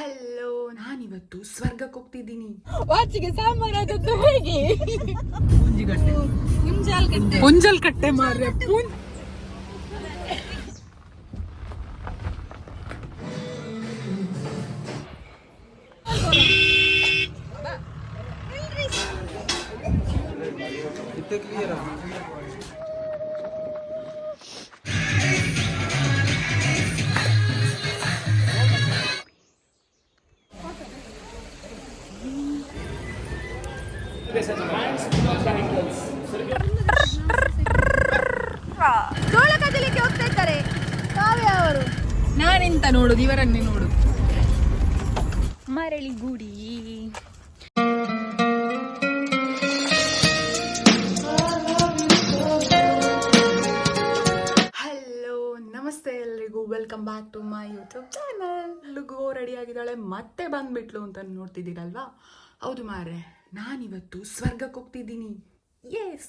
Hello ನಾನಿವತ್ತು ಸ್ವರ್ಗಕ್ಕೆ ಹೋಗ್ತಿದ್ದೀನಿ. ವಾಚಿಗೆ ಸಾಂಬಾರಾದದ್ದು ಹೇಗೆ? ಮುಂಜಿಗಟ್ಟೆ ಕಟ್ಟೆ ಮುಂಜಲ್ ಕಟ್ಟೆ ಮಾರ್ರೆ clear welcome back to my YouTube channel ಲುಗೋ ready ಆಗಿದ್ದಾಳೆ. ಮತ್ತೆ ಬಂದ್ಬಿಟ್ಲು ಅಂತ ನೋಡ್ತಿದ್ದೀರಲ್ವಾ? ಹೌದು ಮಾರೆ ನಾನಿವತ್ತು ಸ್ವರ್ಗಕ್ಕೆ ಹೋಗ್ತಿದ್ದೀನಿ. ಎಸ್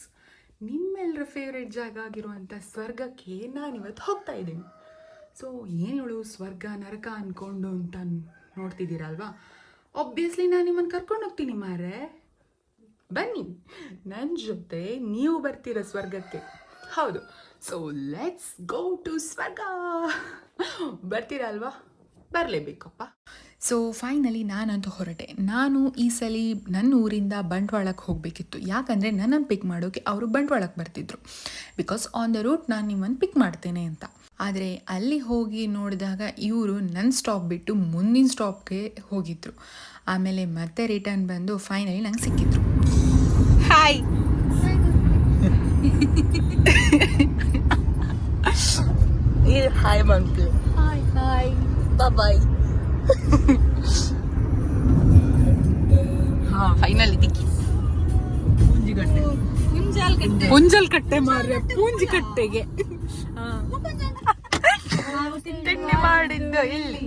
ನಿಮ್ಮೆಲ್ಲರ ಫೇವ್ರೆಟ್ ಜಾಗ ಆಗಿರುವಂಥ ಸ್ವರ್ಗಕ್ಕೆ ನಾನಿವತ್ತು ಹೋಗ್ತಾ ಇದ್ದೀನಿ. ಸೊ ಏನೇಳು ಸ್ವರ್ಗ, ನರಕ ಅಂದ್ಕೊಂಡು ಅಂತ ನೋಡ್ತಿದ್ದೀರಲ್ವಾ? ಒಬ್ವಿಯಸ್ಲಿ ನಾನು ನಿಮ್ಮನ್ನು ಕರ್ಕೊಂಡು ಹೋಗ್ತೀನಿ ಮಾರೆ ಬನ್ನಿ ನನ್ನ ಜೊತೆ ನೀವು ಬರ್ತೀರ ಸ್ವರ್ಗಕ್ಕೆ? ಹೌದು. ಸೊ ಲೆಟ್ಸ್ ಗೋ ಟು ಸ್ವರ್ಗ. ಬರ್ತೀರಾ ಅಲ್ವಾ? ಬರಲೇಬೇಕಪ್ಪ ಸೊ ಫೈನಲಿ ನಾನಂತೂ ಹೊರಟೆ. ನಾನು ಈ ಸಲ ನನ್ನ ಊರಿಂದ ಬಂಟ್ವಾಳಕ್ಕೆ ಹೋಗಬೇಕಿತ್ತು. ಯಾಕಂದರೆ ನನ್ನನ್ನು ಪಿಕ್ ಮಾಡೋಕ್ಕೆ ಅವರು ಬಂಟ್ವಾಳಕ್ಕೆ ಬರ್ತಿದ್ರು. ಬಿಕಾಸ್ ಆನ್ ದ ರೂಟ್ ನಾನು ನಿಮ್ಮನ್ನು ಪಿಕ್ ಮಾಡ್ತೇನೆ ಅಂತ. ಆದರೆ ಅಲ್ಲಿ ಹೋಗಿ ನೋಡಿದಾಗ ಇವರು ನನ್ನ ಸ್ಟಾಪ್ ಬಿಟ್ಟು ಮುಂದಿನ ಸ್ಟಾಪ್ಗೆ ಹೋಗಿದ್ರು. ಆಮೇಲೆ ಮತ್ತೆ ರಿಟರ್ನ್ ಬಂದು ಫೈನಲಿ ನಂಗೆ ಸಿಕ್ಕಿದ್ರು. ಹಾಯ್ ಹಾಯ್ ಬಂತು ಹಾಯ್ ಹಾಯ್ ಬಾಯ್ ಹಾ ಫೈನಲಿ ದಿಕ್ಕಿ ಮುಂಜಿಗಟ್ಟೆ ಮುಂಜಾಲ್ಗಡ್ಡೆ ಮುಂಜಲ್ ಕಟ್ಟೆ ಮಾರ್ರೆ ಪೂಂಜಿ ಕಟ್ಟೆಗೆ ತಿಂಡಿ ಮಾಡಿದ್ದು ಇಲ್ಲಿ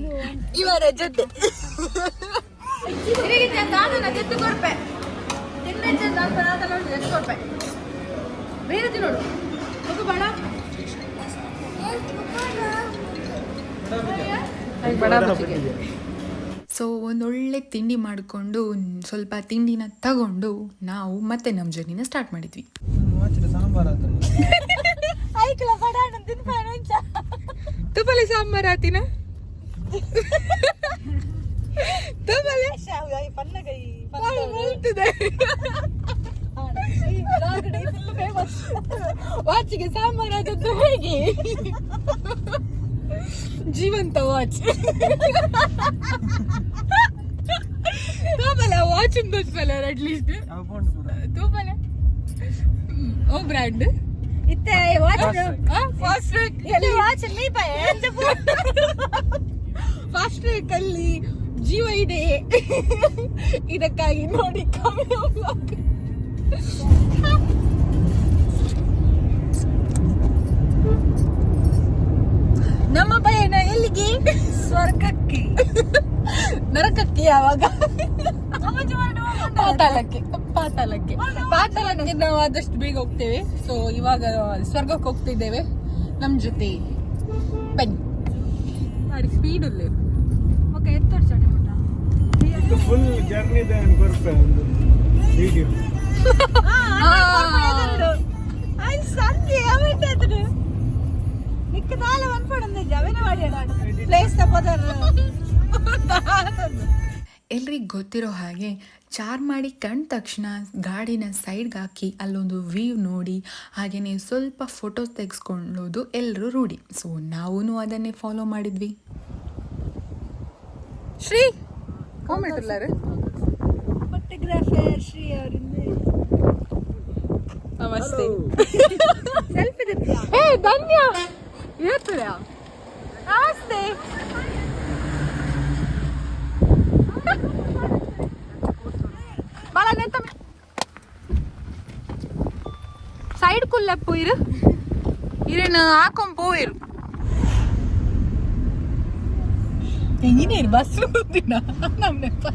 ಇವರ ಜೊತೆ. ನಾನು ಕೊಡ್ಪೆ ಪರಾತ ನೋಡಿ ಎತ್ತು ಕೊಡ್ಪೆ ಬೇರೆ ನೋಡು ಹೋಗು ಬೇಡ ಸೊ ಒಂದೊಳ್ಳೆ ತಿಂಡಿ ಮಾಡಿಕೊಂಡು ಸ್ವಲ್ಪ ತಿಂಡಿನ ತಗೊಂಡು ನಾವು ಮತ್ತೆ ನಮ್ಮ ಜರ್ನಿನ ಸ್ಟಾರ್ಟ್ ಮಾಡಿದ್ವಿ. ವಾಚಿನ ಸಾಂಬಾರ್ ಆತಿನ? ಐಕ್ಲ ತುಪಲೆ ಸಾಂಬಾರ್ ಆದದ್ದು ವಾಚಿಗೆ ಹೇಗೆ? ಜೀವಂತ ವಾಚ್ ತೋಬಲ ವಾಚ್ ದೋಚ್ಪಲ್ಲ ಅಟ್ಲೀಸ್ಟ್ ತೋಬಲ. ಓ ಬ್ರ್ಯಾಂಡ್ ಇತ್ತೆ ವಾಚ್ ಫಾಸ್ಟ್ ಟ್ರ್ಯಾಕ್ ಎಲ್ಲಿ ವಾಚ್ ಅಲ್ಲಿ ಫಾಸ್ಟ್ ಟ್ರ್ಯಾಕ್ ಅಲ್ಲಿ ಜೀವ ಇದೆ ಇದಕ್ಕಾಗಿ ನೋಡಿ ಕಮ್ಮಿ. ನಮ್ಮ ಪಯಣ ಎಲ್ಲಿಗೆ? ಸ್ವರ್ಗಕ್ಕೆ. ನರಕಕ್ಕೆ ಯಾವಾಗ? ಪಾತಾಳಕ್ಕೆ ಪಾತಾಳಕ್ಕೆ. ಪಾತಾಳಕ್ಕೆ. ನಾವು ಆದಷ್ಟು ಬೇಗ ಹೋಗ್ತೇವೆ. ಸೊ ಇವಾಗ ಸ್ವರ್ಗಕ್ಕೆ ಹೋಗ್ತಿದ್ದೇವೆ. ನಮ್ ಜೊತೆ ಬನ್ನಿ. ಮಾಡಿ ಸ್ಪೀಡ್ ಅಲ್ಲಿ. ಓಕೆ ಎತ್ತೋಡ್ ಚಡಿ ಫುಲ್ ಜರ್ನಿ ಒಂದು ವಿಡಿಯೋ ಎಲ್ರಿಗೆ ಗೊತ್ತಿರೋ ಹಾಗೆ ಚಾರ್ ಮಾಡಿ ಕಂಡ ತಕ್ಷಣ ಗಾಡಿನ ಸೈಡ್ಗೆ ಹಾಕಿ ಅಲ್ಲೊಂದು ವ್ಯೂ ನೋಡಿ ಹಾಗೆಯೇ ಸ್ವಲ್ಪ ಫೋಟೋಸ್ ತೆಗೆಸ್ಕೊಳ್ಳೋದು ಎಲ್ಲರೂ ರೂಢಿ. ಸೊ ನಾವೂ ಅದನ್ನೇ ಫಾಲೋ ಮಾಡಿದ್ವಿ. ಶ್ರೀ ಕಾಮೆಂಟ್ ಎಲ್ಲರೂ ಫೋಟೋಗ್ರಾಫರ್ ಶ್ರೀ ಅವರಿಂದ. ನಮಸ್ತೆ. ಸೆಲ್ಫಿ ಏ ಧನ್ಯ. ಇರ್ತದೆ ನಮಸ್ತೆ. ಬಾಳ ನೆಂತ ಸೈಡ್ ಕುಲ್ಲ ಪೋಯಿರು. ಇರೇನು ಹಾಕೊಂಡ್ ಪೋಯಿರು. ಹೆಂಗಿನೇನು ಬಸ್ ಗೊತ್ತಿನ ನಮ್ಮ ನೆನಪ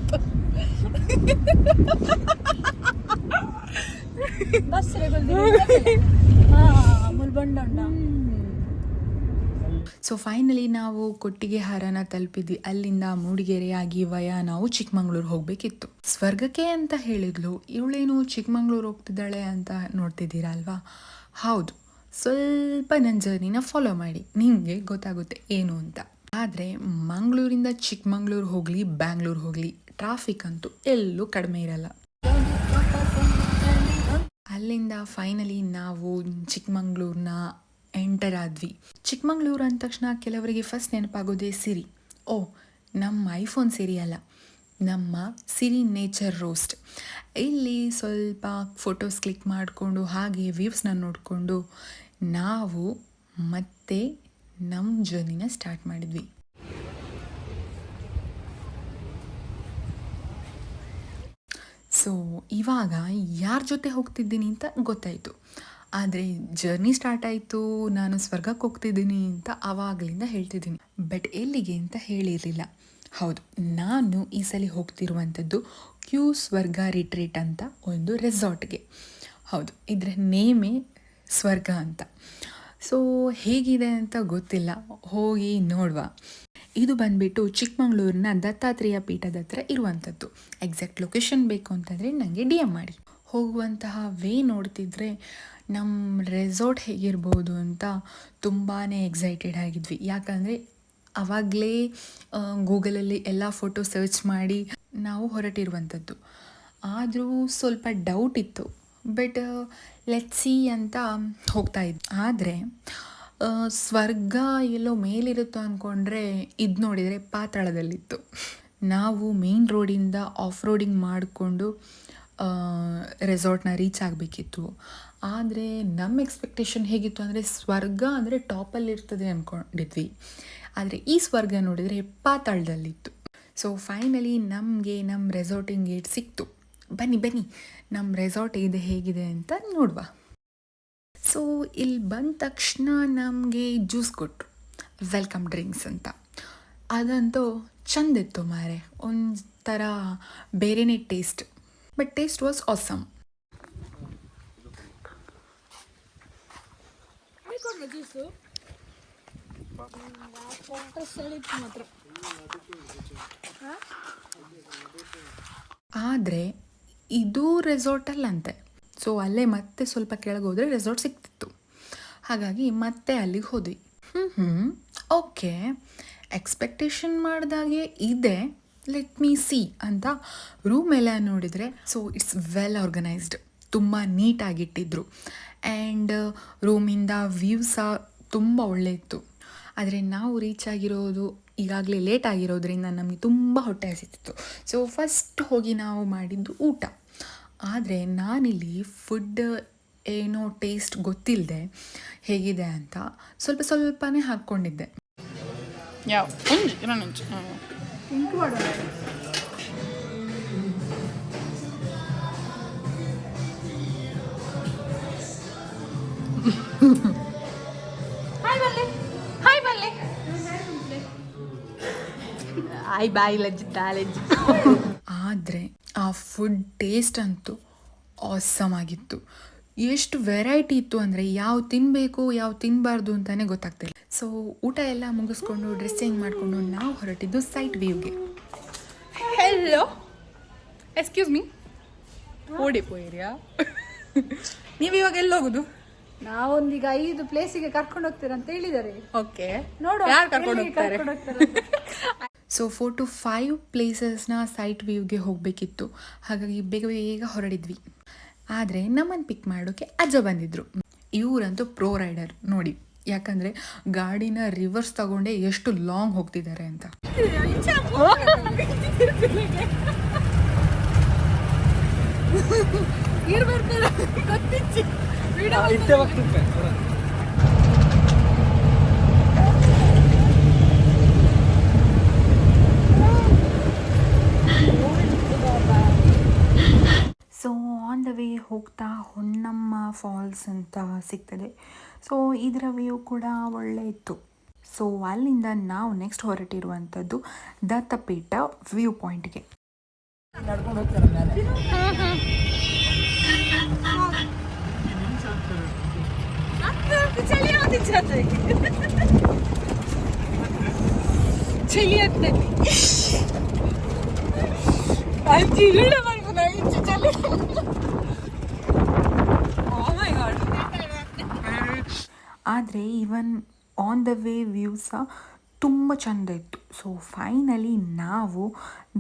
ಸೊ ಫೈನಲಿ ನಾವು ಕೊಟ್ಟಿಗೆ ಹಾರನ ತಲುಪಿದ್ವಿ. ಅಲ್ಲಿಂದ ಮೂಡಿಗೆರೆಯಾಗಿ ವಯ ನಾವು ಚಿಕ್ಕಮಂಗ್ಳೂರು ಹೋಗಬೇಕಿತ್ತು. ಸ್ವರ್ಗಕ್ಕೆ ಅಂತ ಹೇಳಿದ್ಲು, ಇವಳೇನು ಚಿಕ್ಕಮಂಗ್ಳೂರು ಹೋಗ್ತಿದ್ದಾಳೆ ಅಂತ ನೋಡ್ತಿದ್ದೀರಾ ಅಲ್ವಾ? ಹೌದು, ಸ್ವಲ್ಪ ನನ್ನ ಜರ್ನಿನ ಫಾಲೋ ಮಾಡಿ. ನಿಮಗೆ ಗೊತ್ತಾಗುತ್ತೆ ಏನು ಅಂತ. ಆದರೆ, ಮಂಗಳೂರಿಂದ ಚಿಕ್ಕಮಂಗ್ಳೂರು ಹೋಗಲಿ, ಬ್ಯಾಂಗ್ಳೂರು ಹೋಗಲಿ ಟ್ರಾಫಿಕ್ ಅಂತೂ ಎಲ್ಲೂ ಕಡಿಮೆ ಇರಲ್ಲ. ಅಲ್ಲಿಂದ ಫೈನಲಿ ನಾವು ಚಿಕ್ಕಮಂಗ್ಳೂರನ್ನ ಎಂಟರ್ ಆದ್ವಿ. ಚಿಕ್ಕಮಂಗ್ಳೂರು ಅಂದ ತಕ್ಷಣ ಕೆಲವರಿಗೆ ಫಸ್ಟ್ ನೆನಪಾಗೋದೇ ಸಿರಿ. ಓ, ನಮ್ಮ ಐಫೋನ್ ಸಿರಿ ಅಲ್ಲ. ನಮ್ಮ ಸಿರಿ ನೇಚರ್ ರೋಸ್ಟ್ ಇಲ್ಲಿ ಸ್ವಲ್ಪ ಫೋಟೋಸ್ ಕ್ಲಿಕ್ ಮಾಡಿಕೊಂಡು ಹಾಗೆ ವ್ಯೂವ್ಸ್ನ ನೋಡಿಕೊಂಡು ನಾವು ಮತ್ತೆ ನಮ್ಮ ಜರ್ನಿನ ಸ್ಟಾರ್ಟ್ ಮಾಡಿದ್ವಿ. ಸೊ ಇವಾಗ ಯಾರ ಜೊತೆ ಹೋಗ್ತಿದ್ದೀನಿ ಅಂತ ಗೊತ್ತಾಯಿತು. ಆದರೆ ಜರ್ನಿ ಸ್ಟಾರ್ಟ್ ಆಯಿತು, ನಾನು ಸ್ವರ್ಗಕ್ಕೆ ಹೋಗ್ತಿದ್ದೀನಿ ಅಂತ ಆವಾಗಲಿಂದ ಹೇಳ್ತಿದ್ದೀನಿ. ಬಟ್ ಎಲ್ಲಿಗೆ ಅಂತ ಹೇಳಿರಲಿಲ್ಲ. ಹೌದು, ನಾನು ಈ ಸಲ ಹೋಗ್ತಿರುವಂಥದ್ದು ಕ್ಯೂ ಸ್ವರ್ಗ ರಿಟ್ರೀಟ್ ಅಂತ ಒಂದು ರೆಸಾರ್ಟ್ಗೆ ಹೌದು, ಇದರ ನೇಮೇ ಸ್ವರ್ಗ ಅಂತ. ಸೊ ಹೇಗಿದೆ ಅಂತ ಗೊತ್ತಿಲ್ಲ. ಹೋಗಿ ನೋಡುವ. ಇದು ಬಂದುಬಿಟ್ಟು ಚಿಕ್ಕಮಗಳೂರಿನ ದತ್ತಾತ್ರೇಯ ಪೀಠದ ಹತ್ರ ಇರುವಂಥದ್ದು. ಎಕ್ಸಾಕ್ಟ್ ಲೊಕೇಶನ್ ಬೇಕು ಅಂತಂದರೆ ನನಗೆ ಡಿ ಎಂ ಮಾಡಿ. ಹೋಗುವಂತಹ ವೇ ನೋಡ್ತಿದ್ರೆ ನಮ್ಮ ರೆಸಾರ್ಟ್ ಹೇಗಿರ್ಬೋದು ಅಂತ ತುಂಬಾ ಎಕ್ಸೈಟೆಡ್ ಆಗಿದ್ವಿ. ಯಾಕಂದರೆ ಆವಾಗಲೇ ಗೂಗಲಲ್ಲಿ ಎಲ್ಲ ಫೋಟೋ ಸರ್ಚ್ ಮಾಡಿ ನಾವು ಹೊರಟಿರುವಂಥದ್ದು. ಆದರೂ ಸ್ವಲ್ಪ ಡೌಟ್ ಇತ್ತು. ಬಟ್ ಲೆಟ್ ಸಿ ಅಂತ ಹೋಗ್ತಾ ಇದ್ವಿ. ಆದರೆ ಸ್ವರ್ಗ ಎಲ್ಲೋ ಮೇಲಿರುತ್ತೋ ಅಂದ್ಕೊಂಡ್ರೆ ಇದು ನೋಡಿದರೆ ಪಾತಾಳದಲ್ಲಿತ್ತು. ನಾವು ಮೇನ್ ರೋಡಿಂದ ಆಫ್ ರೋಡಿಂಗ್ ಮಾಡಿಕೊಂಡು ರೆಸಾರ್ಟ್ನ ರೀಚ್ ಆಗಬೇಕಿತ್ತು. ಆದರೆ ನಮ್ಮ ಎಕ್ಸ್ಪೆಕ್ಟೇಷನ್ ಹೇಗಿತ್ತು ಅಂದರೆ ಸ್ವರ್ಗ ಅಂದರೆ ಟಾಪಲ್ಲಿ ಇರ್ತದೆ ಅಂದ್ಕೊಂಡಿದ್ವಿ ಆದರೆ ಈ ಸ್ವರ್ಗ ನೋಡಿದರೆ ಪಾತಾಳದಲ್ಲಿತ್ತು. ಸೊ ಫೈನಲಿ ನಮಗೆ ನಮ್ಮ ರೆಸಾರ್ಟಿಂಗ್ ಗೇಟ್ ಸಿಕ್ತು. ಬನ್ನಿ ಬನ್ನಿ ನಮ್ಮ ರೆಸಾರ್ಟ್ ಇದು ಹೇಗಿದೆ ಅಂತ ನೋಡುವ. ಸೊ ಇಲ್ಲಿ ಬಂದ ತಕ್ಷಣ ನಮಗೆ ಜ್ಯೂಸ್ ಕೊಟ್ಟರು ವೆಲ್ಕಮ್ ಡ್ರಿಂಕ್ಸ್ ಅಂತ. ಅದಂತೂ ಚಂದಿತ್ತು ಮಾರೆ. ಒಂಥರ ಬೇರೆನೇ taste. But taste was awesome ಆದರೆ ಇದು ರೆಸಾರ್ಟಲ್ಲಂತೆ ಸೊ ಅಲ್ಲೇ ಮತ್ತೆ ಸ್ವಲ್ಪ ಕೆಳಗೆ ಹೋದರೆ ರೆಸಾರ್ಟ್ ಸಿಕ್ತಿತ್ತು ಹಾಗಾಗಿ ಮತ್ತೆ ಅಲ್ಲಿಗೆ ಹೋದ್ವಿ. ಹ್ಞೂ ಹ್ಞೂ ಓಕೆ ಎಕ್ಸ್ಪೆಕ್ಟೇಷನ್ ಮಾಡಿದಾಗೆ ಇದೆ. ಲೆಟ್ ಮೀ ಸಿ ಅಂತ ರೂಮ್ ಎಲ್ಲ ನೋಡಿದರೆ ಸೊ ಇಟ್ಸ್ ವೆಲ್ ಆರ್ಗನೈಸ್ಡ್ ತುಂಬ ನೀಟಾಗಿಟ್ಟಿದ್ರು ಆ್ಯಂಡ್ ರೂಮಿಂದ ವ್ಯೂ ಸಹ ತುಂಬ ಒಳ್ಳೆ ಇತ್ತು. ಆದರೆ ನಾವು ರೀಚ್ ಆಗಿರೋದು ಈಗಾಗಲೇ ಲೇಟ್ ಆಗಿರೋದ್ರಿಂದ ನಮಗೆ ತುಂಬ ಹೊಟ್ಟೆ ಹಸಿತಿತ್ತು. ಸೊ ಫಸ್ಟ್ ಹೋಗಿ ನಾವು ಮಾಡಿದ್ದು ಊಟ. ಆದರೆ ನಾನಿಲ್ಲಿ ಫುಡ್ ಏನೋ ಟೇಸ್ಟ್ ಗೊತ್ತಿಲ್ಲದೆ ಹೇಗಿದೆ ಅಂತ ಸ್ವಲ್ಪ ಸ್ವಲ್ಪನೇ ಹಾಕ್ಕೊಂಡಿದ್ದೆ. ಯಾವ? ಇಂಟು ಹಾಯ್ ಲಜ್ಜಿ ಆದರೆ ಆ ಫುಡ್ ಟೇಸ್ಟ್ ಅಂತೂ ಆಸಮ್ ಆಗಿತ್ತು. ಎಷ್ಟು ವೆರೈಟಿ ಇತ್ತು ಅಂದರೆ ಯಾವ ತಿನ್ನಬೇಕು ಯಾವ ತಿನ್ನಬಾರ್ದು ಅಂತಲೇ ಗೊತ್ತಾಗ್ತಿಲ್ಲ. ಸೊ ಊಟ ಎಲ್ಲ ಮುಗಿಸ್ಕೊಂಡು ಡ್ರೆಸ್ ಚೇಂಜ್ ಮಾಡಿಕೊಂಡು ನಾವು ಹೊರಟಿದ್ದು ಸೈಟ್ ವ್ಯೂಗೆ ಹೆಲೋ ಎಕ್ಸ್ಕ್ಯೂಸ್ ಮೀ ಓಡಿ ಪೋಯಿರಿಯಾ? ನೀವು ಇವಾಗ ಎಲ್ಲಿ ಹೋಗುದು? ನಾವೊಂದೀಗ ಐದು ಪ್ಲೇಸಿಗೆ ಕರ್ಕೊಂಡು ಹೋಗ್ತೀರಂತ ಅಂತ ಹೇಳಿದ್ದಾರೆ. ಓಕೆ ನೋಡು ಯಾರು ಕರ್ಕೊಂಡು ಹೋಗ್ತಾರೆ? ಸೊ ಫೋರ್ ಟು ಫೈವ್ ಪ್ಲೇಸಸ್ನ ಸೈಟ್ ವ್ಯೂಗೆ ಹೋಗಬೇಕಿತ್ತು. ಹಾಗಾಗಿ ಬೇಗ ಬೇಗ ಹೊರಡಿದ್ವಿ. ಆದರೆ ನಮ್ಮನ್ನು ಪಿಕ್ ಮಾಡೋಕ್ಕೆ ಅಜ್ಜ ಬಂದಿದ್ದರು ಇವರಂತೂ ಪ್ರೋ ರೈಡರ್ ನೋಡಿ. ಯಾಕಂದರೆ ಗಾಡಿನ ರಿವರ್ಸ್ ತಗೊಂಡೆ ಎಷ್ಟು ಲಾಂಗ್ ಹೋಗ್ತಿದ್ದಾರೆ ಅಂತ. ಇತ್ತೆ ಸೊ ಆನ್ ದ ವೇ ಹೋಗ್ತಾ ಹೊನ್ನಮ್ಮ ಫಾಲ್ಸ್ ಅಂತ ಸಿಗ್ತದೆ. ಸೊ ಇದರ ವ್ಯೂ ಕೂಡ ಒಳ್ಳೆ ಇತ್ತು. ಸೊ ಅಲ್ಲಿಂದ ನಾವು ನೆಕ್ಸ್ಟ್ ಹೊರಟಿರುವಂಥದ್ದು ದತ್ತಪೀಠ ವ್ಯೂ ಪಾಯಿಂಟ್ಗೆ ಚಳಿ ಆದರೆ even on the way view ಸಹ ತುಂಬ ಚೆಂದ ಇತ್ತು. ಸೊ ಫೈನಲಿ ನಾವು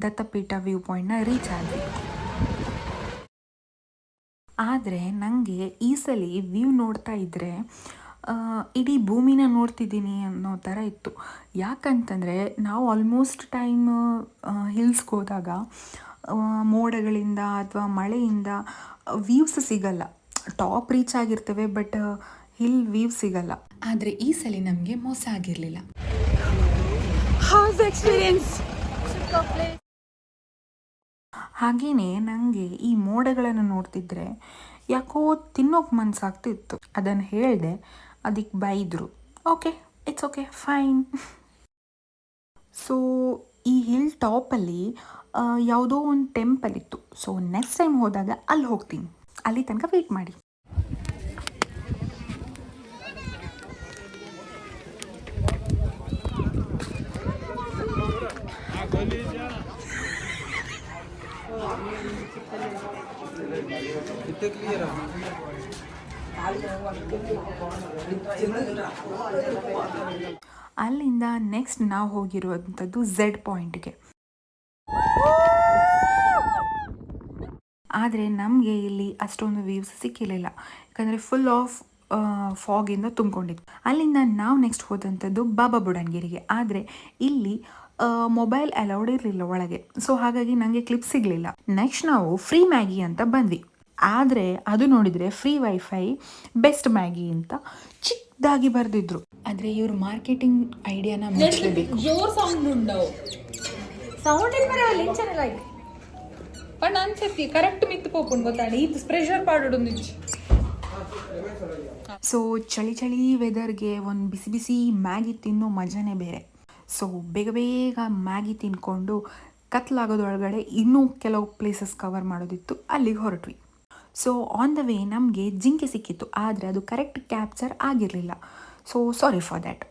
ದತ್ತಪೀಠ ವ್ಯೂ ಪಾಯಿಂಟ್ನ ರೀಚ್ ಆದ್ವಿ. ಆದರೆ ನನಗೆ ಈ ಸಲ ವ್ಯೂ ನೋಡ್ತಾ ಇದ್ದರೆ ಇಡೀ ಭೂಮಿನ ನೋಡ್ತಿದ್ದೀನಿ ಅನ್ನೋ ಥರ ಇತ್ತು. ಯಾಕಂತಂದರೆ ನಾವು ಆಲ್ಮೋಸ್ಟ್ ಟೈಮ್ ಹಿಲ್ಸ್ಗೆ ಹೋದಾಗ ಮೋಡಗಳಿಂದ ಅಥವಾ ಮಳೆಯಿಂದ ವ್ಯೂವ್ಸ್ ಸಿಗಲ್ಲ. ಟಾಪ್ ರೀಚ್ ಆಗಿರ್ತವೆ ಬಟ್ ಹಿಲ್ ವ್ಯೂ ಸಿಗಲ್ಲ. ಆದರೆ ಈ ಸಲ ನಮಗೆ ಮೋಸ ಆಗಿರಲಿಲ್ಲ. Experience? ಹಾಗೆಯೇ ನನಗೆ ಈ ಮೋಡಗಳನ್ನು ನೋಡ್ತಿದ್ರೆ ಯಾಕೋ ತಿನ್ನೋಕೆ ಮನಸ್ಸಾಗ್ತಿತ್ತು ಅದನ್ನು ಹೇಳಿದೆ ಅದಕ್ಕೆ ಬೈದರು. Okay it's okay fine so ಈ ಹಿಲ್ ಟಾಪಲ್ಲಿ ಯಾವುದೋ ಒಂದು ಟೆಂಪಲ್ ಇತ್ತು. ಸೊ ನೆಕ್ಸ್ಟ್ ಟೈಮ್ ಹೋದಾಗ ಅಲ್ಲಿ ಹೋಗ್ತೀನಿ. ಅಲ್ಲಿ ತನಕ ವೆಯ್ಟ್ ಮಾಡಿ. ಅಲ್ಲಿಂದ ನೆಕ್ಸ್ಟ್ ನಾವು ಹೋಗಿರುವಂಥದ್ದು ಝೆಡ್ ಪಾಯಿಂಟ್ಗೆ ಆದರೆ ನಮಗೆ ಇಲ್ಲಿ ಅಷ್ಟೊಂದು ವ್ಯೂಸ್ ಸಿಕ್ಕಿರಲಿಲ್ಲ. ಯಾಕಂದರೆ ಫುಲ್ ಆಫ್ ಫಾಗಿಂದ ತುಂಬಿಕೊಂಡಿತ್ತು. ಅಲ್ಲಿಂದ ನಾವು ನೆಕ್ಸ್ಟ್ ಹೋದಂಥದ್ದು ಬಾಬಾ ಬುಡನ್ಗಿರಿಗೆ. ಆದರೆ ಇಲ್ಲಿ ಮೊಬೈಲ್ ಅಲೌಡ್ ಇರಲಿಲ್ಲ ಒಳಗೆ. ಸೊ ಹಾಗಾಗಿ ನನಗೆ ಕ್ಲಿಪ್ ಸಿಗಲಿಲ್ಲ. ನೆಕ್ಸ್ಟ್ ನಾವು ಫ್ರೀ ಮ್ಯಾಗಿ ಅಂತ ಬಂದ್ವಿ. ಆದರೆ ಅದು ನೋಡಿದರೆ ಫ್ರೀ ವೈಫೈ ಬೆಸ್ಟ್ ಮ್ಯಾಗಿ ಅಂತ ಚಿಕ್ಕದಾಗಿ ಬರೆದಿದ್ರು. ಆದರೆ ಇವ್ರ ಮಾರ್ಕೆಟಿಂಗ್ ಐಡಿಯಾನ ಮುಚ್ಚಲೇಬೇಕು ಸೌಂಡ್ ಅಲ್ಲಿ ಇಂಚನೆ ಲೈಕ್ ಪಂಡ ಕರೆಕ್ಟ್ ಮಿತ್ತು ಪೋಪುಂಡು ಗೊತ್ತಾಂಡ ಇದು ಪ್ರೆಷರ್ ಪಾಡ್ ಸೊ ಚಳಿ ಚಳಿ ವೆದರ್ಗೆ ಒಂದು ಬಿಸಿ ಬಿಸಿ ಮ್ಯಾಗಿ ತಿನ್ನೋ ಮಜಾನೇ ಬೇರೆ ಸೊ ಬೇಗ ಬೇಗ ಮ್ಯಾಗಿ ತಿನ್ಕೊಂಡು ಕತ್ಲಾಗೋದೊಳಗಡೆ ಇನ್ನೂ ಕೆಲವು ಪ್ಲೇಸಸ್ ಕವರ್ ಮಾಡೋದಿತ್ತು ಅಲ್ಲಿಗೆ ಹೊರಟ್ವಿ ಸೊ ಆನ್ ದ ವೇ ನಮಗೆ ಜಿಂಕೆ ಸಿಕ್ಕಿತ್ತು ಆದರೆ ಅದು ಕರೆಕ್ಟ್ ಕ್ಯಾಪ್ಚರ್ ಆಗಿರಲಿಲ್ಲ ಸೊ ಸಾರಿ ಫಾರ್ ದ್ಯಾಟ್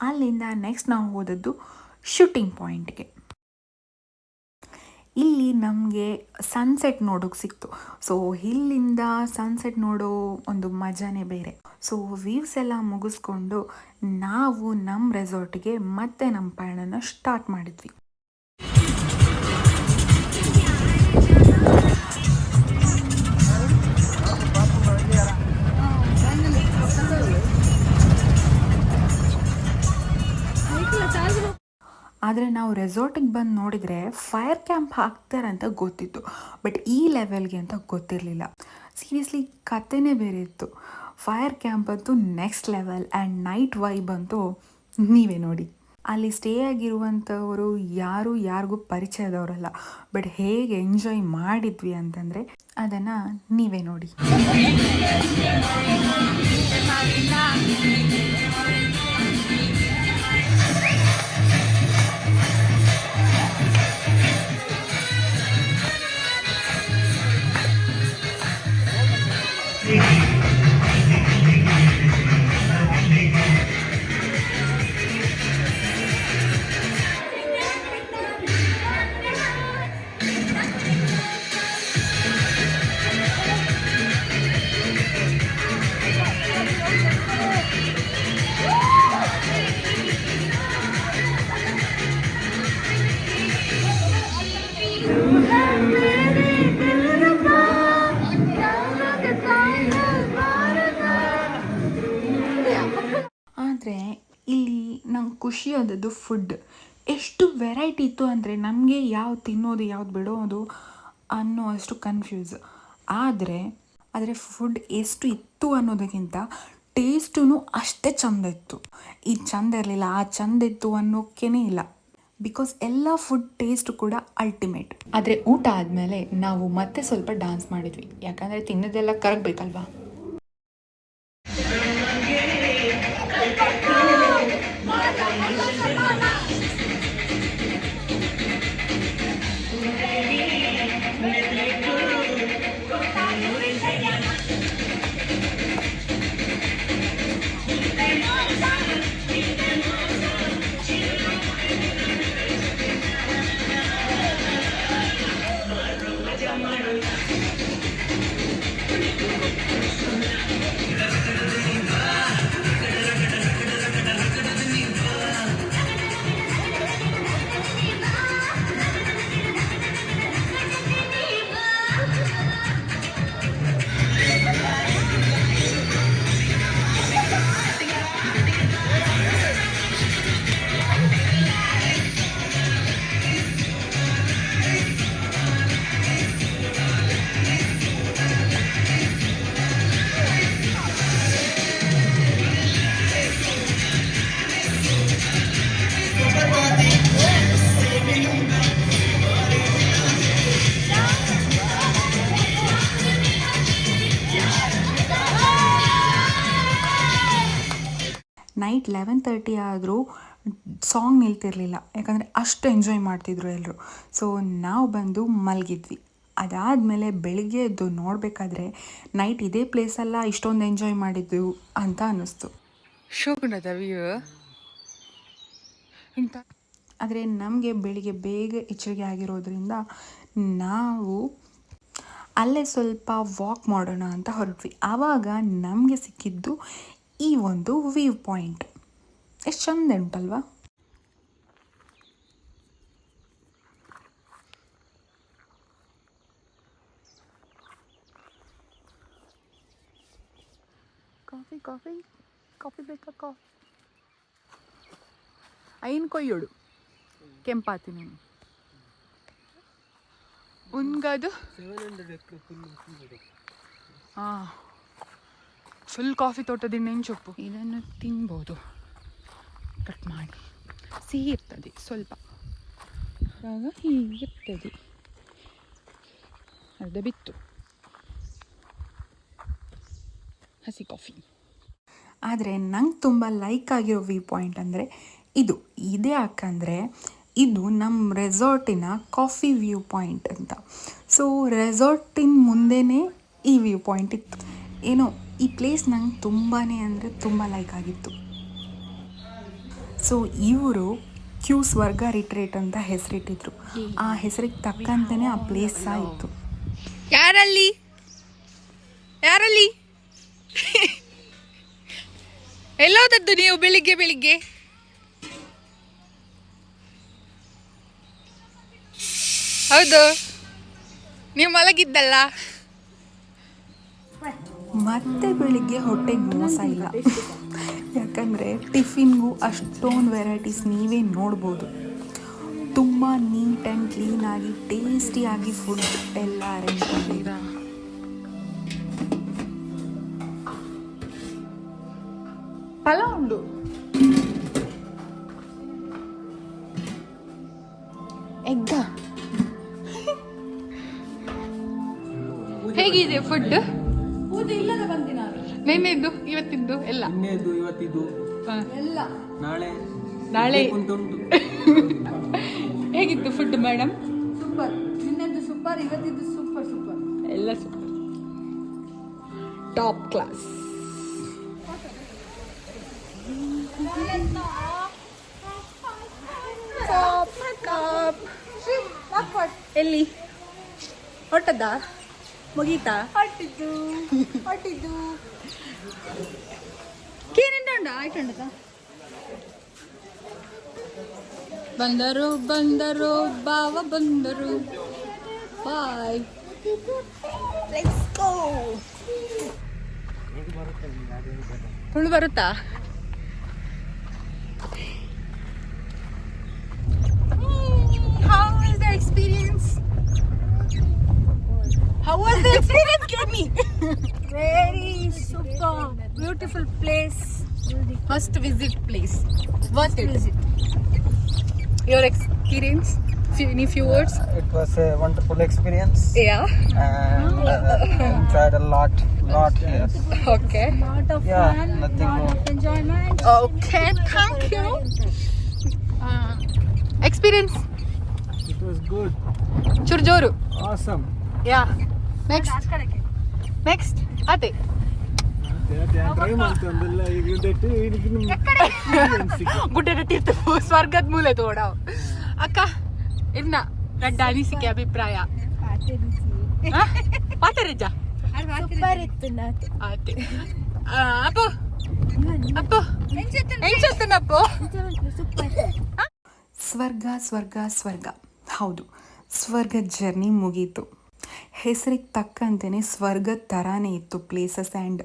ಅಲ್ಲಿಂದ ನೆಕ್ಸ್ಟ್ ನಾವು ಹೋದದ್ದು ಶೂಟಿಂಗ್ ಪಾಯಿಂಟ್ಗೆ ಇಲ್ಲಿ ನಮಗೆ ಸನ್ಸೆಟ್ ನೋಡೋಕೆ ಸಿಕ್ತು. ಸೊ ಇಲ್ಲಿಂದ ಸನ್ಸೆಟ್ ನೋಡೋ ಒಂದು ಮಜಾನೇ ಬೇರೆ. ಸೊ ವ್ಯೂಸ್ ಎಲ್ಲ ಮುಗಿಸ್ಕೊಂಡು ನಾವು ನಮ್ಮ ರೆಸಾರ್ಟ್ಗೆ ಮತ್ತೆ ನಮ್ಮ ಪಯಣನ ಸ್ಟಾರ್ಟ್ ಮಾಡಿದ್ವಿ. ಆದರೆ ನಾವು ರೆಸಾರ್ಟಿಗೆ ಬಂದು ನೋಡಿದರೆ ಫೈರ್ ಕ್ಯಾಂಪ್ ಹಾಕ್ತಾರೆ ಅಂತ ಗೊತ್ತಿತ್ತು. ಬಟ್ ಈ ಲೆವೆಲ್ಗೆ ಅಂತ ಗೊತ್ತಿರಲಿಲ್ಲ. ಸೀರಿಯಸ್ಲಿ ಕತೆನೇ ಬೇರೆ ಇತ್ತು. ಫೈರ್ ಕ್ಯಾಂಪ್ ಅಂತೂ next level and night vibe ಅಂತೂ ನೀವೇ ನೋಡಿ. ಅಲ್ಲಿ ಸ್ಟೇ ಆಗಿರುವಂಥವರು ಯಾರು ಯಾರಿಗೂ ಪರಿಚಯದವರಲ್ಲ ಬಟ್ ಹೇಗೆ ಎಂಜಾಯ್ ಮಾಡಿದ್ವಿ ಅಂತಂದರೆ ಅದನ್ನು ನೀವೇ ನೋಡಿ. ನಂಗೆ ಖುಷಿ ಆದದ್ದು ಫುಡ್ ಎಷ್ಟು ವೆರೈಟಿ ಇತ್ತು ಅಂದರೆ ನಮಗೆ ಯಾವ್ದು ತಿನ್ನೋದು, ಯಾವ್ದು ಬಿಡೋದು ಅನ್ನೋ ಅಷ್ಟು ಕನ್ಫ್ಯೂಸ್ ಆದರೆ ಆದರೆ ಫುಡ್ ಎಷ್ಟು ಇತ್ತು ಅನ್ನೋದಕ್ಕಿಂತ ಟೇಸ್ಟೂ ಅಷ್ಟೇ ಚಂದ ಇತ್ತು. ಇದು ಚಂದ ಇರಲಿಲ್ಲ, ಆ ಚಂದ ಇತ್ತು ಅನ್ನೋಕ್ಕೇ ಇಲ್ಲ. ಬಿಕಾಸ್ ಎಲ್ಲ ಫುಡ್ ಟೇಸ್ಟ್ ಕೂಡ ಅಲ್ಟಿಮೇಟ್ ಆದರೆ ಊಟ ಆದಮೇಲೆ ನಾವು ಮತ್ತೆ ಸ್ವಲ್ಪ ಡ್ಯಾನ್ಸ್ ಮಾಡಿದ್ವಿ. ಯಾಕಂದರೆ ತಿನ್ನೋದೆಲ್ಲ ಕರಗಬೇಕಲ್ವಾ? মিনিট ನೈಟ್ ಲೆವೆನ್ ತರ್ಟಿ ಆದರೂ ಸಾಂಗ್ ನಿಲ್ತಿರಲಿಲ್ಲ. ಯಾಕಂದರೆ ಅಷ್ಟು ಎಂಜಾಯ್ ಮಾಡ್ತಿದ್ರು ಎಲ್ಲರೂ ಸೊ ನಾವು ಬಂದು ಮಲಗಿದ್ವಿ. ಅದಾದಮೇಲೆ ಬೆಳಿಗ್ಗೆ ಎದ್ದು ನೋಡಬೇಕಾದ್ರೆ ನೈಟ್ ಇದೇ ಪ್ಲೇಸಲ್ಲ ಇಷ್ಟೊಂದು ಎಂಜಾಯ್ ಮಾಡಿದ್ದು ಅಂತ ಅನ್ನಿಸ್ತು. ಶೋಕುಂಡದ ವ್ಯೂ ಇಂಥ ಆದರೆ ನಮಗೆ ಬೆಳಿಗ್ಗೆ ಬೇಗ ಎಚ್ಚರಿಕೆ ಆಗಿರೋದ್ರಿಂದ ನಾವು ಅಲ್ಲೇ ಸ್ವಲ್ಪ ವಾಕ್ ಮಾಡೋಣ ಅಂತ ಹೊರಟ್ವಿ. ಆವಾಗ ನಮಗೆ ಸಿಕ್ಕಿದ್ದು ಈ ಒಂದು ವ್ಯೂ ಪಾಯಿಂಟ್ ಎಷ್ಟು ಚಂದ ಉಂಟಲ್ವಾ? ಕಾಫಿ ಕಾಫಿ ಕಾಫಿ ಬೇಕಾ ಕಾಫಿ ಐನ್ ಕೊಯ್ಯೋಡು ಕೆಂಪಾತಿ ನೀನು. ಉನ್ಗದು ಹಾಂ ಫುಲ್ ಕಾಫಿ ತೋಟದಿಂದ ಹೆಂಚೊಪ್ಪು ಇದನ್ನು ತಿನ್ಬೋದು? ಕಟ್ ಮಾಡಿ. ಸಿಹಿ ಇರ್ತದೆ ಸ್ವಲ್ಪ. ಆಗ ಹೀಗಿರ್ತದೆ. ಅರ್ಧ ಬಿತ್ತು. ಹಸಿ ಕಾಫಿ. ಆದರೆ ನಂಗೆ ತುಂಬ ಲೈಕ್ ಆಗಿರೋ ವ್ಯೂ ಪಾಯಿಂಟ್ ಅಂದರೆ ಇದು. ಇದೇ ಯಾಕಂದರೆ ಇದು ನಮ್ಮ ರೆಸಾರ್ಟಿನ ಕಾಫಿ ವ್ಯೂ ಪಾಯಿಂಟ್ ಅಂತ. ಸೊ ರೆಸಾರ್ಟಿನ ಮುಂದೆನೇ ಈ ವ್ಯೂ ಪಾಯಿಂಟ್ ಇತ್ತು. ಏನೋ ಈ ಪ್ಲೇಸ್ ನಂಗೆ ತುಂಬಾ ಅಂದರೆ ತುಂಬ ಲೈಕ್ ಆಗಿತ್ತು. ಸೊ ಇವರು ಕ್ಯೂ ಸ್ವರ್ಗ ರಿಟ್ರೇಟ್ ಅಂತ ಹೆಸರಿಟ್ಟಿದ್ರು. ಆ ಹೆಸರಿಗೆ ತಕ್ಕಂತೆ ಆ ಪ್ಲೇಸ್ ಆಯಿತು ಇತ್ತು. ಯಾರಲ್ಲಿ? ಯಾರಲ್ಲಿ? ಎಲ್ಲೋದದ್ದು ನೀವು ಬೆಳಿಗ್ಗೆ ಬೆಳಿಗ್ಗೆ? ಹೌದು. ನೀವು ಮಲಗಿದ್ದಲ್ಲ? ಮತ್ತೆ ಬೆಳಿಗ್ಗೆ ಹೊಟ್ಟೆಗೆ ಮೋಸ ಇಲ್ಲ. ಯಾಕಂದರೆ ಟಿಫಿನ್ಗೂ ಅಷ್ಟೊಂದು ವೆರೈಟೀಸ್ ನೀವೇ ನೋಡ್ಬೋದು. ತುಂಬ ನೀಟ್ ಆ್ಯಂಡ್ ಕ್ಲೀನಾಗಿ ಟೇಸ್ಟಿಯಾಗಿ ಫುಡ್ ಎಲ್ಲ ಅರೇಂಜ್ ಮಾಡಿದ್ರ ಪಲಾವ್ ಉಂಡು. ಎಗ್ಗ? ಹೇಗಿದೆ ಫುಡ್ ನಿನ್ನೆದ್ದು ಇವತ್ತಿದ್ದು ಎಲ್ಲ. ನಿನ್ನೆದ್ದು ಇವತ್ತಿದ್ದು. ಹ. ಎಲ್ಲ. ನಾಳೆ. ನಾಳೆ. ಹೇಗಿತ್ತು ಫುಡ್ ಮೇಡಮ್ ಸೂಪರ್ ನಿನ್ನೆದ್ದು ಸೂಪರ್ ಇವತ್ತಿದ್ದು ಸೂಪರ್ ಸೂಪರ್ ಎಲ್ಲ ಸೂಪರ್ ಟಾಪ್ ಕ್ಲಾಸ್ ಎಲ್ಲಿ? ಹೊಟ್ಟದ ಮುಗೀತಾ? ಹೊಟ್ಟಿದ್ದು ಹೊಟ್ಟಿದ್ದು. ಏನಿಂಡ ಆಯ್ತುಂಡದ ಬಂದರು ಬಂದರು ಬಾವ ಬಂದರು ಬಾಯ್ ತುಳು ಬರುತ್ತಾ How experience? How was the experience? Me. Very super beautiful place Must visit place. Worth it. Your experience? Few, any few words? It was a wonderful experience Yeah. and uh, enjoyed a lot, lot. Yes. Okay. Lot of Yeah, fun nothing lot more. Of enjoyment Okay. Thank you. Uh, experience? It was good, ಚುರ್ಜೋರು awesome. Yeah next Next ಇದಟ್ಟು ಗುಡ್ಡದ ತೀರ್ಥ ಸ್ವರ್ಗದ ಮೂಲೆ ತೋಡಾವ್ ಅಕ್ಕ, ಇನ್ನ ರಡ್ಡ ಅನಿಸಿಕೆ, ಅಭಿಪ್ರಾಯ. ಪಾತರಿಜ್ಜ ಅಪ್ಪು. ಅಪ್ಪು. ಹೆಂಚತ್ತನಪ್ಪು? ಸೂಪರ್ ಸ್ವರ್ಗ ಸ್ವರ್ಗ ಸ್ವರ್ಗ. ಹೌದು. ಸ್ವರ್ಗ ಜರ್ನಿ ಮುಗೀತು. ಹೆಸರಿಗೆ ತಕ್ಕಂತೆಯೇ ಸ್ವರ್ಗದ ಥರನೇ ಇತ್ತು ಪ್ಲೇಸಸ್ ಆ್ಯಂಡ್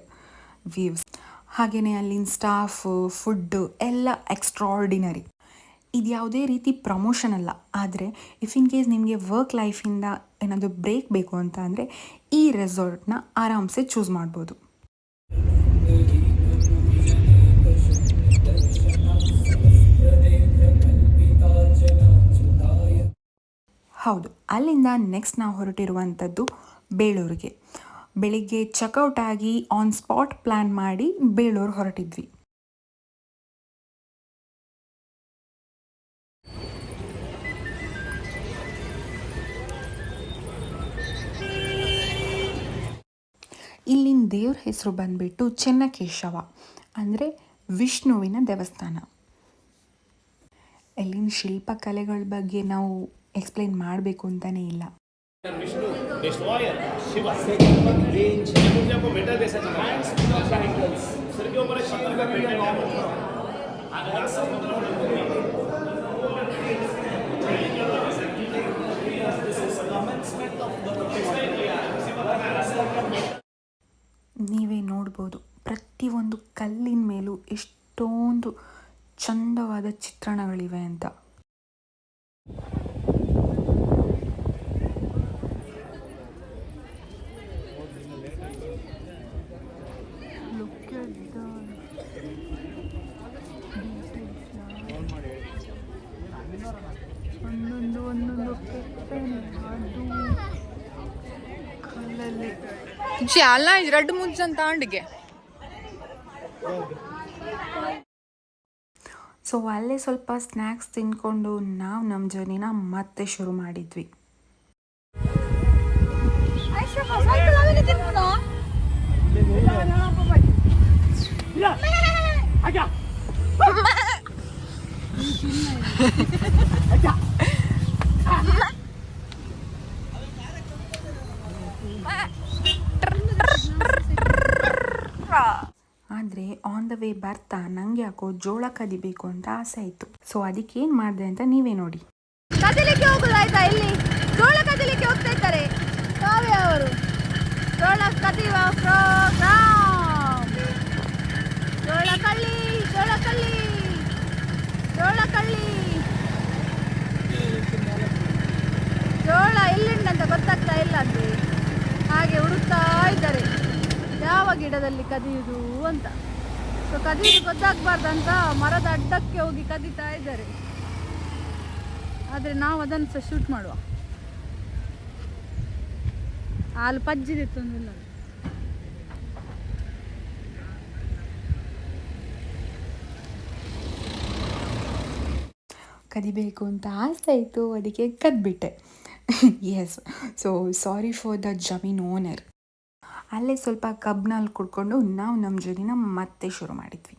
ವ್ಯೂವ್ಸ್ ಹಾಗೆಯೇ ಅಲ್ಲಿನ ಸ್ಟಾಫು ಫುಡ್ಡು ಎಲ್ಲ ಎಕ್ಸ್ಟ್ರಾರ್ಡಿನರಿ ಇದು ಯಾವುದೇ ರೀತಿ ಪ್ರಮೋಷನ್ ಅಲ್ಲ. ಆದರೆ ಇಫ್ ಇನ್ ಕೇಸ್ ನಿಮಗೆ ವರ್ಕ್ ಲೈಫಿಂದ ಏನಾದರೂ ಬ್ರೇಕ್ ಬೇಕು ಅಂತ ಅಂದರೆ ಈ ರೆಸಾರ್ಟ್ನ ಆರಾಮ್ಸೆ ಚೂಸ್ ಮಾಡ್ಬೋದು. ಹೌದು, ಅಲ್ಲಿಂದ ನೆಕ್ಸ್ಟ್ ನಾವು ಹೊರಟಿರುವಂಥದ್ದು ಬೇಳೂರಿಗೆ. ಬೆಳಿಗ್ಗೆ ಚೆಕ್ಔಟ್ ಆಗಿ ಆನ್ ಸ್ಪಾಟ್ ಪ್ಲ್ಯಾನ್ ಮಾಡಿ ಬೇಳೂರು ಹೊರಟಿದ್ವಿ. ಇಲ್ಲಿನ ದೇವ್ರ ಹೆಸರು ಬಂದ್ಬಿಟ್ಟು ಚೆನ್ನಕೇಶವ, ಅಂದರೆ ವಿಷ್ಣುವಿನ ದೇವಸ್ಥಾನ. ಇಲ್ಲಿನ ಶಿಲ್ಪಕಲೆಗಳ ಬಗ್ಗೆ ನಾವು ಎಕ್ಸ್ಪ್ಲೈನ್ ಮಾಡಬೇಕು ಅಂತಲೇ ಇಲ್ಲ. ನೀವೇ ನೋಡ್ಬೋದು ಪ್ರತಿಯೊಂದು ಕಲ್ಲಿನ ಮೇಲೂ ಎಷ್ಟೊಂದು ಚಂದವಾದ ಚಿತ್ರಣಗಳಿವೆ ಅಂತ. ಜಾಲ ಎರಡು ಮುಂಚೆ ತಾಂಡಿಗೆ ಸೊ ಅಲ್ಲೇ ಸ್ವಲ್ಪ ಸ್ನ್ಯಾಕ್ಸ್ ತಿನ್ಕೊಂಡು ನಾವು ನಮ್ಮ ಜರ್ನಿನ ಮತ್ತೆ ಶುರು ಮಾಡಿದ್ವಿ. ಆದರೆ ಆನ್ ದ ವೇ ಬರ್ತಾ ನಂಗೆ ಯಾಕೋ ಜೋಳ ಕದಿಬೇಕು ಅಂತ ಆಸೆ ಆಯಿತು. ಸೊ ಅದಕ್ಕೆ ಏನು ಮಾಡಿದೆ ಅಂತ ನೀವೇ ನೋಡಿ. ಕದಿಲಿಕ್ಕೆ ಹೋಗುದಾಯ್ತಾ ಇಲ್ಲಿ? ಜೋಳ ಕದಿಲಿಕ್ಕೆ ಹೋಗ್ತಾ ಇದ್ದಾರೆ. ಕಾವ್ಯ ಅವರು. ಜೋಳ ಕದಿಯುವ ಪ್ರೋಗ್ರಾಮ್ ಜೋಳ ಕಳ್ಳಿ ಜೋಳ ಕಳ್ಳಿ. ಜೋಳ ಕಳ್ಳಿ. ಜೋಳ ಎಲ್ಲಿಂದಂತ ಗೊತ್ತಾಗ್ತಾ ಇಲ್ಲ ಅಂತ ಹಾಗೆ ಹುಡುಕ್ತಾ ಇದ್ದಾರೆ. ಯಾವ ಗಿಡದಲ್ಲಿ ಕದಿಯುದು ಅಂತ. ಸೊ ಕದಿಯುವುದು ಗೊತ್ತಾಗ್ಬಾರ್ದಂತ ಮರದ ಅಡ್ಡಕ್ಕೆ ಹೋಗಿ ಕದೀತಾ ಇದ್ದಾರೆ. ಆದರೆ ನಾವು ಅದನ್ನು ಸಹ ಶೂಟ್ ಮಾಡುವ. ಅಲ್ಲಿ ಪಜ್ಜಿದಿತ್ತು ತೊಂದಿಲ್ಲ ಕದಿಬೇಕು ಅಂತ ಆಸೆ ಇತ್ತು, ಅದಕ್ಕೆ ಕದ್ಬಿಟ್ಟೆ. Yes so sorry for the ಜಮೀನ್ ಓನರ್ ಅಲ್ಲೇ ಸ್ವಲ್ಪ ಕಬ್ನಲ್ಲಿ ಕುಡ್ಕೊಂಡು ನಾವು ನಮ್ಮ ಜರ್ನಿನ ಮತ್ತೆ ಶುರು ಮಾಡಿದ್ವಿ.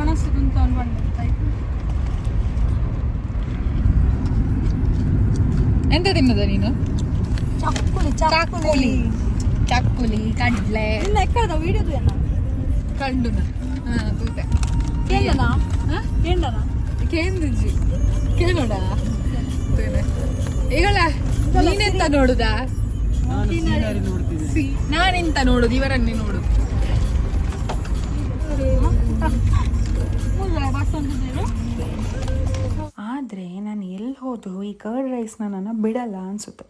ಒಣಸುದು ಅಂತ ಎಂತ ತಿನ್ನದ ನೀನು? ಚಕ್ಕುಲಿ ಚಕ್ಕುಲಿ ಚಕ್ಕುಲಿ ಕಡ್ಲೆ. ಇನ್ನ ಎಕ್ಕಡದ ವಿಡಿಯೋದು ಏನ? ಕಂಡು ಹಾ ತೂತೆ ಕೇಂದನ ಕೇಂದನ ಕೇಂದ್ರಜಿ ಕೇಳೋಣ ಈಗಳ ನೀನೆಂತ ನೋಡುದಾ? ನಾನೆಂತ ನೋಡುದು? ಇವರನ್ನೇ ನೋಡುದು ಆದರೆ ನಾನು ಎಲ್ಲಿ ಹೋದರೂ ಈ ಕರ್ಡ್ ರೈಸ್ನ ನಾನು ಬಿಡಲ್ಲ ಅನಿಸುತ್ತೆ.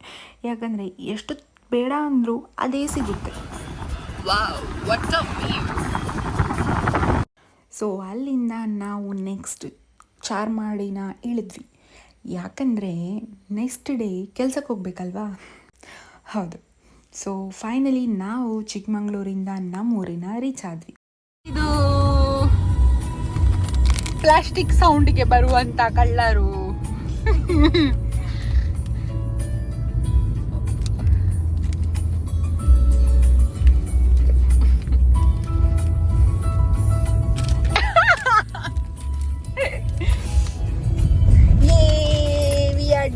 ಯಾಕಂದರೆ ಎಷ್ಟು ಬೇಡ ಅಂದರೂ ಅದೇ ಸಿಗುತ್ತೆ. ಸೊ ಅಲ್ಲಿಂದ ನಾವು ನೆಕ್ಸ್ಟ್ ಚಾರ್ಮಾಡಿನ ಇಳಿದ್ವಿ. ಯಾಕಂದರೆ ನೆಕ್ಸ್ಟ್ ಡೇ ಕೆಲ್ಸಕ್ಕೆ ಹೋಗ್ಬೇಕಲ್ವಾ? ಹೌದು. ಸೊ ಫೈನಲಿ ನಾವು ಚಿಕ್ಕಮಂಗ್ಳೂರಿಂದ ನಮ್ಮೂರಿನ ರೀಚ್ ಆದ್ವಿ. ಇದು ಪ್ಲಾಸ್ಟಿಕ್ ಸೌಂಡ್ಗೆ ಬರುವಂಥ ಕಳ್ಳರು.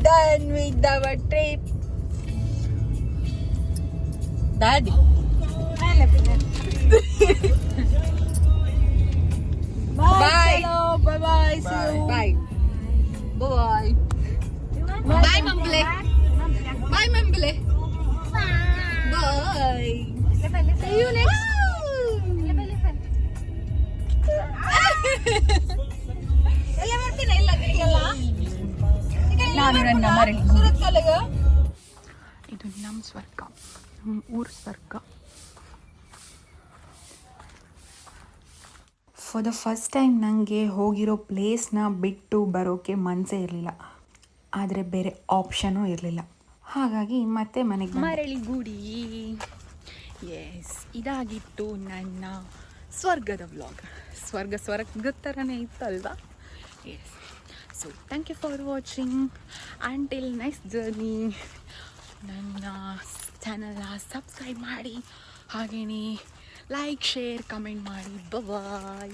done with our trip. Daddy. bye. Bye. Hello. Bye bye. See you. Bye. Bye. Bye, Bye. Bye, Bye. Bye. Bye. Bye. Bye. Bye. See you next. Bye ನಾನು ನನ್ನ ಮರಳಿ ಇದು ನಮ್ಮ ಸ್ವರ್ಗ. ನಮ್ಮ ಊರ ಸ್ವರ್ಗ. ಫಾರ್ ದ ಫಸ್ಟ್ ಟೈಮ್ ನನಗೆ ಹೋಗಿರೋ ಪ್ಲೇಸ್ನ ಬಿಟ್ಟು ಬರೋಕ್ಕೆ ಮನಸ್ಸೇ ಇರಲಿಲ್ಲ. ಆದರೆ ಬೇರೆ ಆಪ್ಷನೂ ಇರಲಿಲ್ಲ. ಹಾಗಾಗಿ ಮತ್ತೆ ಮನೆಗೆ ಬಂದೆ. ಮರಳಿ ಗುಡಿ. ಎಸ್ ಇದಾಗಿತ್ತು ನನ್ನ ಸ್ವರ್ಗದ ವ್ಲಾಗ್ ಸ್ವರ್ಗ ಸ್ವರ್ಗದ ಥರನೇ ಇತ್ತಲ್ವಾ? Yes so thank you for watching until next journey ನನ್ನ ಚಾನಲ್ನ ಸಬ್ಸ್ಕ್ರೈಬ್ ಮಾಡಿ ಹಾಗೆಯೇ ಲೈಕ್ ಶೇರ್ ಕಮೆಂಟ್ ಮಾಡಿ. ಬಾಯ್